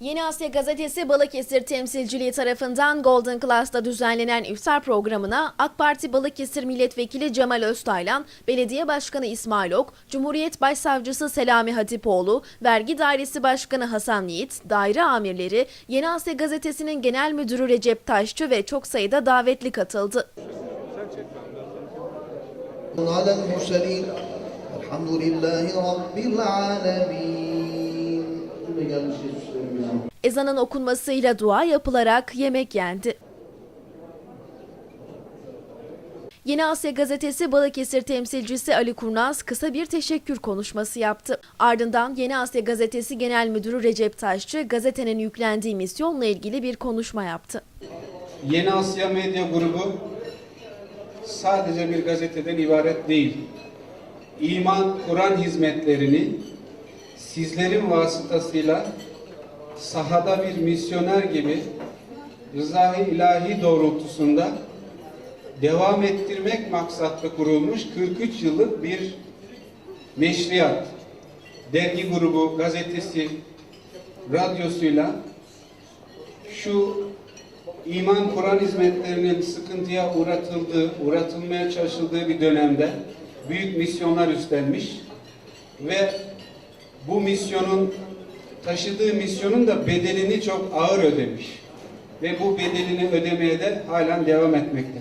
Yeni Asya Gazetesi Balıkesir temsilciliği tarafından Golden Class'ta düzenlenen iftar programına AK Parti Balıkesir Milletvekili Cemal Öztaylan, Belediye Başkanı İsmail Ok, Cumhuriyet Başsavcısı Selami Hatipoğlu, Vergi Dairesi Başkanı Hasan Yiğit, daire amirleri, Yeni Asya Gazetesi'nin Genel Müdürü Recep Taşçı ve çok sayıda davetli katıldı. Elhamdülillahi Rabbil Alemin. Gelmişiz. Ezanın okunmasıyla dua yapılarak yemek yendi. Yeni Asya Gazetesi Balıkesir temsilcisi Ali Kurnaz kısa bir teşekkür konuşması yaptı. Ardından Yeni Asya Gazetesi Genel Müdürü Recep Taşçı gazetenin yüklendiği misyonla ilgili bir konuşma yaptı. Yeni Asya Medya Grubu sadece bir gazeteden ibaret değil. İman, Kur'an hizmetlerini sizlerin vasıtasıyla sahada bir misyoner gibi rızayı ilahi doğrultusunda devam ettirmek maksatlı kurulmuş 43 yıllık bir meşriyat. Dergi grubu, gazetesi, radyosuyla şu iman Kur'an hizmetlerinin sıkıntıya uğratıldığı, uğratılmaya çalışıldığı bir dönemde büyük misyonlar üstlenmiş ve bu misyonun taşıdığı misyonun da bedelini çok ağır ödemiş ve bu bedelini ödemeye de halen devam etmekte.